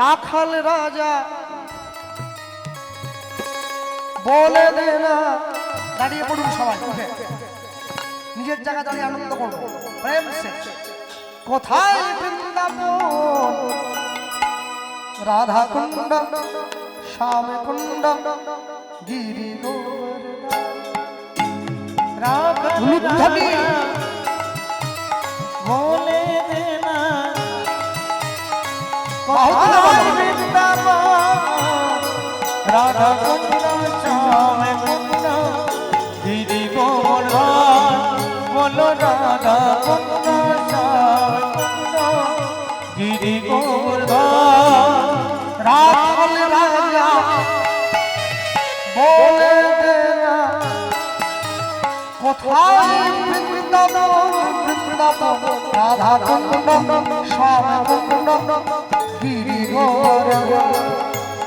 রাখাল রাজা, বলে দে না। দাঁড়িয়ে পড়ুন সবাই, উঠে। নিজের জায়গা দাঁড়িয়ে আনন্দ করব প্রেম সে কোথায় বৃন্দাবন? রাধা কুণ্ড শ্যাম কুণ্ড গিরি বলে রাধা কুণ্ড শ্যাম কুণ্ড গিরি গিরি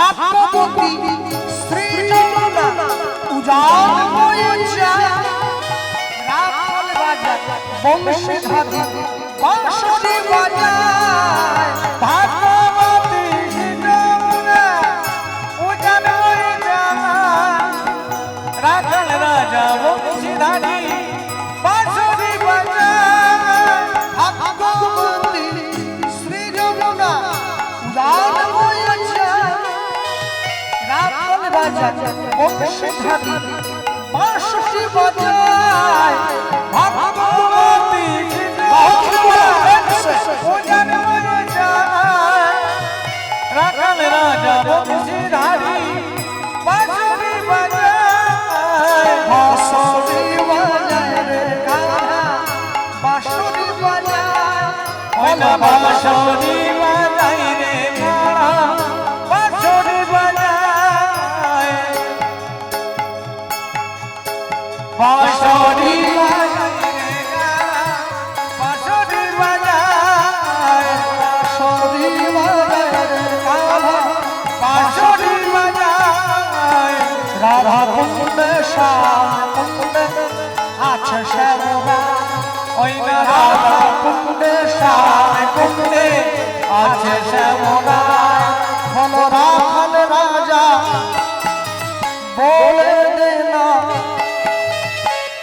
ভাগ্যবতী শ্রী যমুনা উজান বইছা রাখাল রাজা বংশীধারী বাঁশরি বাজায়। ভাগবতী রাজা বংশীধারী বাঁশরি বাজায় ভাগবতী হয়ে রাখাল রাজা বংশীধারী বাঁশরি বাজায় বাঁশরি বাজায় রে কাহা বাঁশরি বাজায় ওলা রাধা কুণ্ডে শ্যাম আছে শ্যামরা ওই রাধা শ্যাম শ্যাম আছে শ্যামরা বল রাখাল রাজা বলে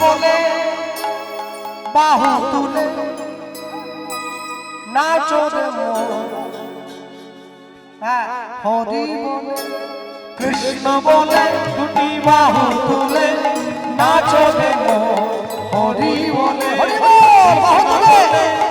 বলে বাহু তুলে নাচো। হ্যাঁ, হরি বলে কৃষ্ণ বলে দুটি বাহু তুলে নাচো হরি বলে হরি বল, বাহু তুলে।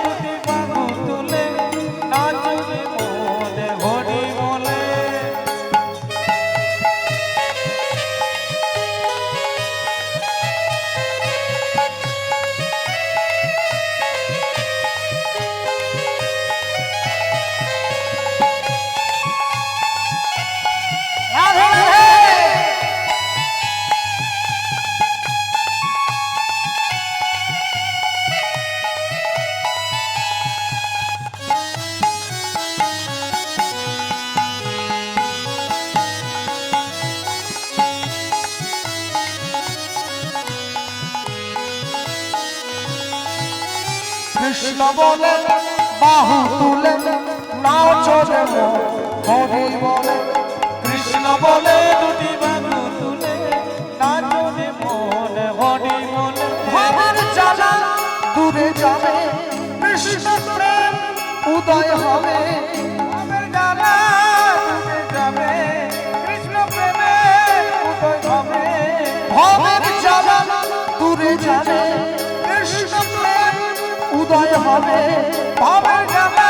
কৃষ্ণ বলে, বাহু তুলে নাও চলে হরি বলে। কৃষ্ণ বলে, দুটি বাহু তুলে না চলে মনে হরি বলে। আমার চালা দূরে যাবে, কৃষ্ণ প্রেম উদয় হবে। আমার জানা দূরে যাবে, কৃষ্ণ প্রেমে উদয় হবে। ভবের চালা দূরে যাবে। উদয় হবে। বাবা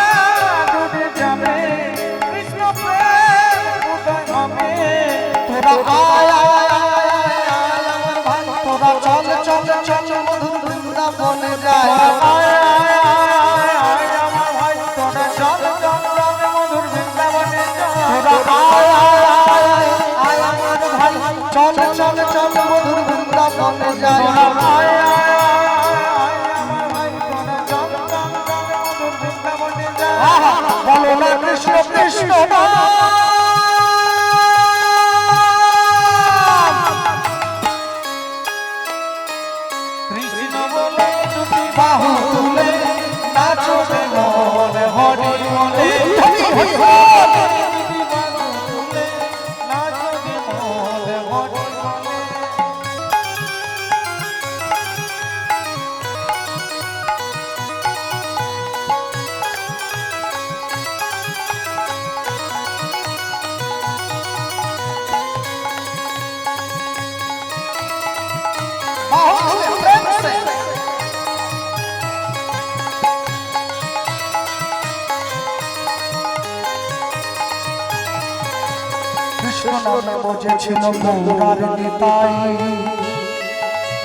নামে বুঝেছিল গঙ্গার নিতাই।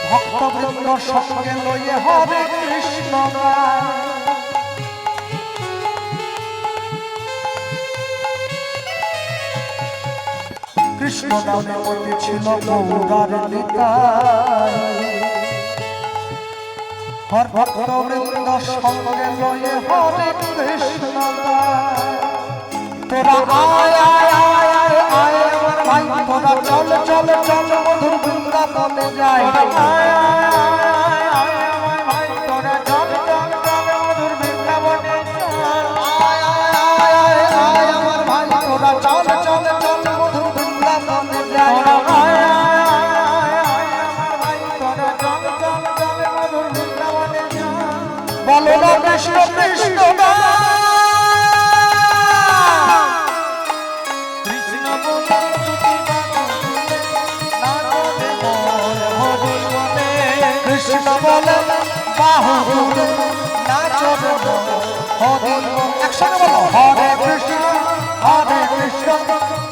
ভক্তবৃন্দ সঙ্গে লয়ে হরে কৃষ্ণ কৃষ্ণ নামে বুঝেছিল গঙ্গার নিতাই। হর ভক্তবৃন্দ সঙ্গে লয়ে হরে কৃষ্ণ তোরা আয় আয় আয় ভাই তোরা চল চল চল মধুর বৃন্দাবনে যাই যায়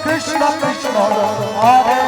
কৃষ্ণ কৃষ্ণ হরে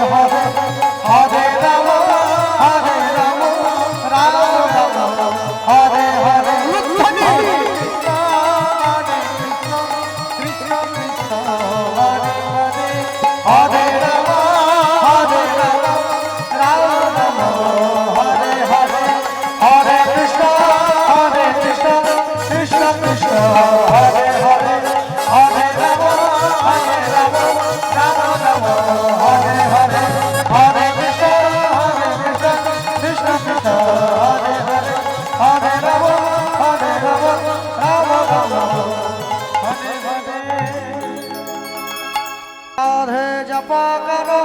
কৃপা করো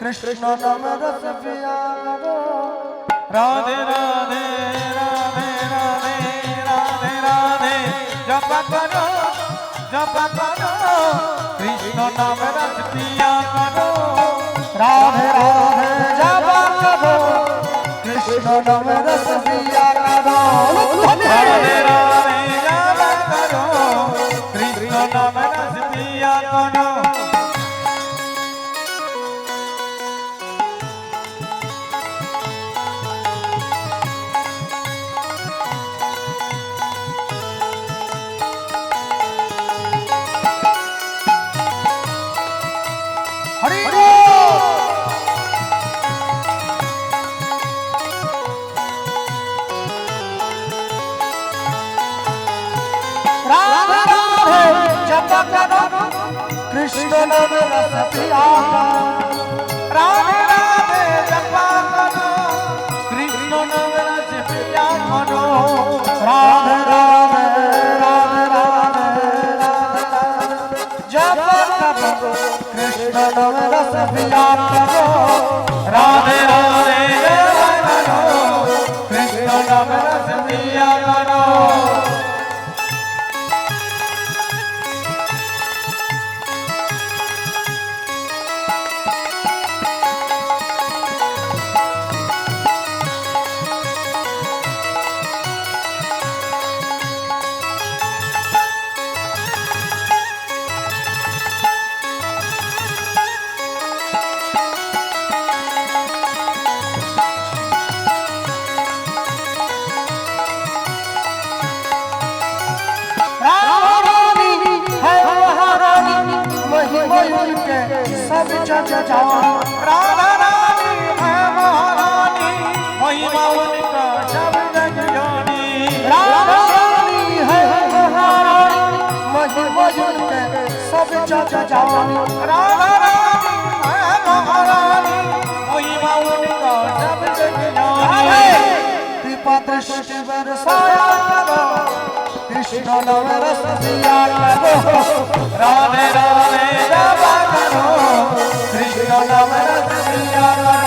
কৃষ্ণ নাম রস প্রিয়া করো রাধে রাধে রাধে রাধে রাধে রাধে। জপ করো জপ করো। কৃষ্ণ নাম রস প্রিয়া করো। রাধে রাধে জপ করো। কৃষ্ণ নাম রস প্রিয়া করো। রাধে রাধে। দৃষ্টি বরসায়া করো কৃষ্ণ নাম রস দিয়া করো রাধে রাধে রাধা করো কৃষ্ণ নাম রস দিয়া করো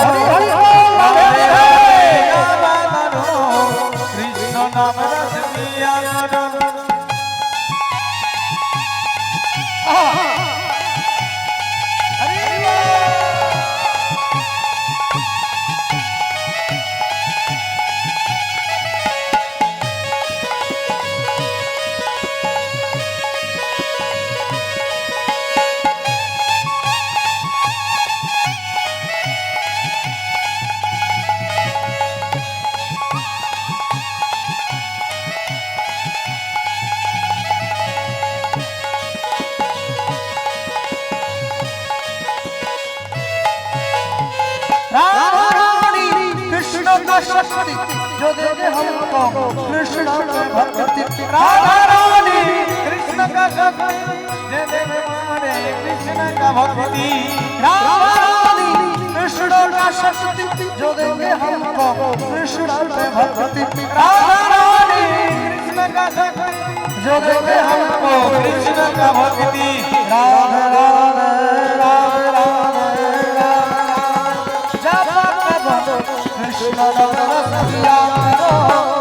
भक्ति जो देते हमको कृष्ण भक्ति राधा रानी कृष्ण का भक्ति जे देते हमारे कृष्ण का भक्ति राधा रानी कृष्ण का शक्ति जो देते हमको कृष्ण भक्ति राधा रानी कृष्ण का शक्ति जो देते हमको कृष्ण का भक्ति Radha Rani La la la la la.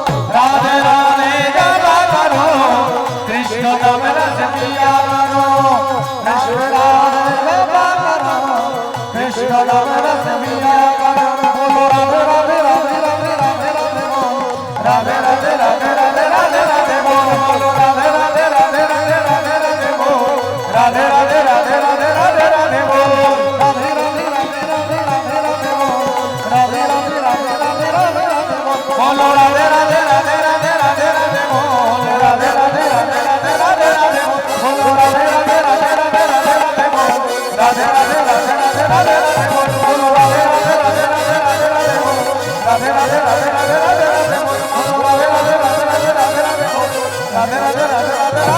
Gracias.